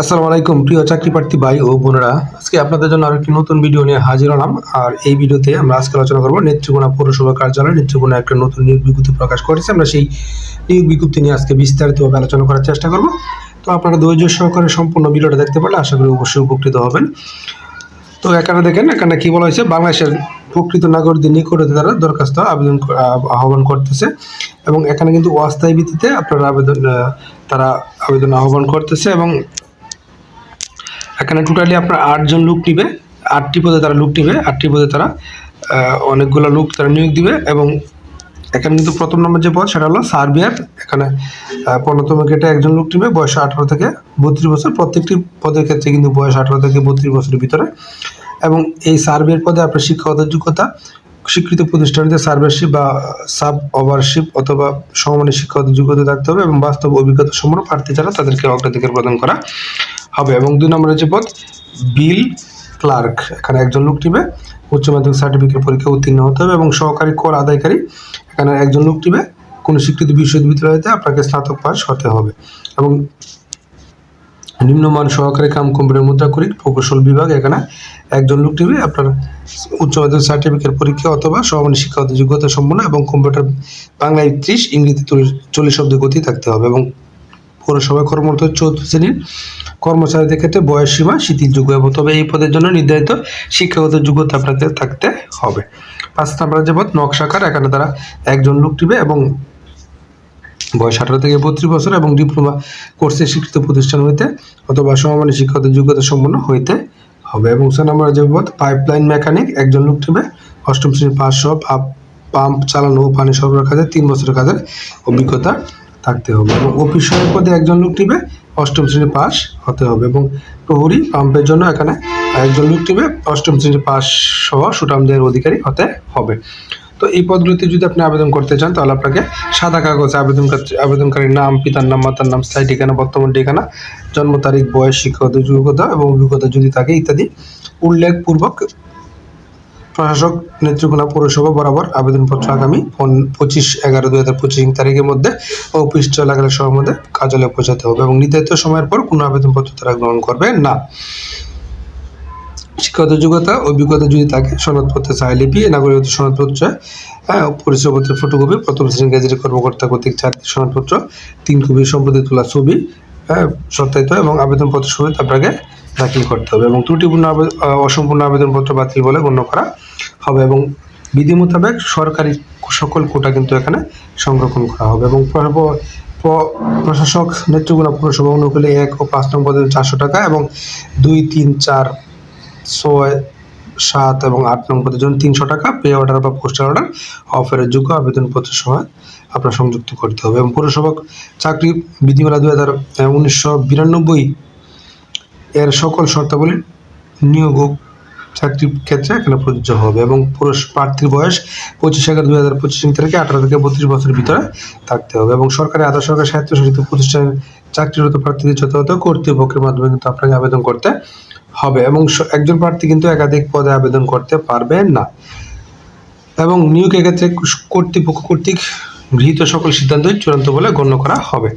আসসালামু আলাইকুম, প্রিয় চাকরি প্রার্থী ভাই ও বোনেরা। আজকে আপনাদের জন্য আরেকটি নতুন ভিডিও নিয়ে হাজির হলাম। আর এই ভিডিওতে আমরা আজকে আলোচনা করব নেত্রকোনা পৌরসভা কার্যালয়। নেত্রকোনা একটা নতুন নিয়োগ বিজ্ঞপ্তি প্রকাশ করেছে। আমরা সেই নিয়োগ বিজ্ঞপ্তি নিয়ে আজকে বিস্তারিতভাবে আলোচনা করার চেষ্টা করব। তো আপনারা ধৈর্য সহকারে সম্পূর্ণ ভিডিওটা দেখতে পারলে আশা করি অবশ্যই উপকৃত হবেন। তো এখানে দেখেন, এখানে কি বলা হয়েছে? বাংলাদেশের প্রকৃত নাগরিকদের নিকটে তারা দরখাস্ত আবেদন আহ্বান করতেছে। এবং এখানে কিন্তু অস্থায়ী ভিত্তিতে আপনারা আবেদন তারা আবেদন আহ্বান করতেছে। এবং এখানে টোটালি আপনার আটজন লোক নিবে। আটটি পদে তারা লোক নিবে, আটটি পদে তারা অনেকগুলো লোক তারা নিয়োগ দিবে এবং এখানে কিন্তু প্রথম নম্বর যে পদ সেটা হলো সার্বিয়ার। এখানে পনেরোতম গেটে একজন লোক নিবে, বয়স আঠারো থেকে বত্রিশ বছর। প্রত্যেকটি পদের ক্ষেত্রে কিন্তু বয়স আঠারো থেকে বত্রিশ বছরের ভিতরে। এবং এই সার্ভের পদে আপনার শিক্ষাগত যোগ্যতা, স্বীকৃত প্রতিষ্ঠানতে সার্ভারশিপ বা সাব ওভারশিপ অথবা সমমানের শিক্ষাগত যোগ্যতা থাকতে হবে এবং বাস্তব অভিজ্ঞতা সম্পন্ন প্রার্থী যারা তাদেরকে অগ্রাধিকার প্রদান করা। হবে এবং দুই নম্বরের যে পদ বিল ক্লার্ক। এখানে একজন লোক টিবে উচ্চ মাধ্যমিক সার্টিফিকেট পরীক্ষা উত্তীর্ণ হতে হবে এবং সহকারী কর আদায়কারী, এখানে একজন লোক টিবে কোনো স্বীকৃত বিশ্ববিদ্যালয়তে আপনাকে স্নাতক পাস হতে হবে। এবং নিম্নমান সহকারী কাম কম্পিউটার মুদ্রাকরিক প্রকৌশল বিভাগ, এখানে একজন লোক টিবে আপনার উচ্চ মাধ্যমিক সার্টিফিকেট পরীক্ষা অথবা সমানের শিক্ষাগত যোগ্যতা সম্পন্ন এবং কম্পিউটার বাংলায় ত্রিশ ইংরেজি চল্লিশ শব্দ গতি থাকতে হবে এবং পৌরসভায় কর্মরত চতুর্থ শ্রেণির কর্মচারীদের ক্ষেত্রে বয়স সীমা শিথিলযোগ্য এবং তবে এই পদের জন্য নির্ধারিত শিক্ষাগত যোগ্যতা আপনাকে থাকতে হবে। পাঁচ নাম্বার যে নকশাকার এখানে তারা একজন লোক টিবে এবং বয়স আঠারো থেকে বত্রিশ বছর এবং ডিপ্লোমা কোর্সে স্বীকৃত প্রতিষ্ঠান হইতে অথবা সমমানের শিক্ষাগত যোগ্যতা সম্পন্ন হইতে হবে। এবং ছয় নম্বরে যে পদ পাইপলাইন মেকানিক একজন লোক টিবে অষ্টম শ্রেণির পাঁচ সহ পাম্প চালানো ও পানি সরবরাহ কাজে তিন বছরের কাজের অভিজ্ঞতা থাকতে হবে এবং অফিস সহায়ক পদে একজন লোক টিবে অষ্টম শ্রেণি পাস হতে হবে এবং প্রহরী পাম্পের জন্য এখানে একজন লোক টিবে অষ্টম শ্রেণি পাস সহ সুটামদের অধিকারী হতে হবে। তো এই পদগুলিতে যদি আপনি আবেদন করতে চান, তাহলে আপনাকে সাদা কাগজে আবেদন আবেদনকারীর নাম, পিতার নাম, মাতার নাম, স্থায়ী ঠিকানা, বর্তমান ঠিকানা, জন্ম তারিখ, বয়স, শিক্ষাগত যোগ্যতা এবং অভিজ্ঞতা যদি থাকে ইত্যাদি উল্লেখপূর্বক প্রশাসক নেত্রকোনা পৌরসভা বরাবর আবেদনপত্র আগামী পঁচিশ এগারো দুই হাজার পঁচিশ তারিখের মধ্যে অফিস চলাকালের সময়ের মধ্যে কার্যালয়ে পৌঁছাতে হবে এবং নির্ধারিত সময়ের পর কোনো আবেদনপত্র তারা গ্রহণ করবে না। শিক্ষাগত যোগ্যতা, অভিজ্ঞতা যদি থাকে, সনদপত্রে লিপি নাগরিকত্ব সনদপত্র হ্যাঁ পরিচয়পত্রের ফটোকপি প্রথম শ্রেণি গেজেট কর্মকর্তা কর্তৃক চারটি সনদপত্র, তিন কপি সম্পত্তি তোলা ছবি হ্যাঁ সত্যায়িত এবং আবেদনপত্র সহিত আপনাকে দাখিল করতে হবে এবং ত্রুটিপূর্ণ অসম্পূর্ণ আবেদনপত্র বাতিল বলে গণ্য করা হবে এবং বিধি মোতাবেক সরকারি সকল কোটা কিন্তু এখানে সংরক্ষণ করা হবে এবং প্র- প্র- প্র- প্রশাসক নেতৃগুণা পৌরসভা অনুকূলে এক ও পাঁচ নম্বর পদে চারশো টাকা এবং দুই, তিন, চার, ছয়, সাত এবং আট নং পদের জন্য তিনশো টাকা পে অর্ডার বা পোস্টার অর্ডার, অফারের যোগ্য আবেদনপত্রের সময় আপনার সংযুক্ত করতে হবে এবং পৌরসভা চাকরি বিধিমালা দুই হাজার, উনিশশো বিরানব্বই এর সকল শর্তাবলী নিয়োগ চাকরির ক্ষেত্রে এখানে প্রযোজ্য হবে এবং পুরুষ প্রার্থীর বয়স পঁচিশ এগারো দুই হাজার পঁচিশ তারিখে আঠারো থেকে বত্রিশ বছরের ভিতরে থাকতে হবে এবং সরকারি আধা সরকারি স্বায়ত্তশাসিত প্রতিষ্ঠানের চাকরিরত প্রার্থীদের যথাযথ কর্তৃপক্ষের মাধ্যমে কিন্তু আপনাকে আবেদন করতে হবে এবং একজন প্রার্থী কিন্তু একাধিক পদে আবেদন করতে পারবে না। এবং নিয়োগের ক্ষেত্রে কুস- কর্তৃপক্ষ কর্তৃক গৃহীত সকল সিদ্ধান্তই চূড়ান্ত বলে গণ্য করা হবে।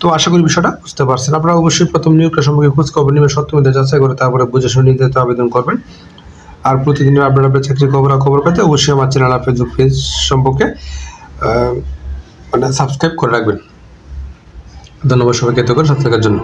তো আশা করি বিষয়টা বুঝতে পারছেন। আপনারা অবশ্যই প্রথম নিয়োগটা সম্পর্কে খোঁজ খবর সত্য মধ্যে যাচাই করে তারপরে বুঝে শুনে নির্ধারিত আবেদন করবেন। আর প্রতিদিনের আপনারা আপনার চাকরি খবর খবর পেতে অবশ্যই আমার চ্যানেল আর ফেসবুক পেজ সম্পর্কে মানে সাবস্ক্রাইব করে রাখবেন। ধন্যবাদ সবাইকে এত করে সাবস্ক্রাইবের জন্য।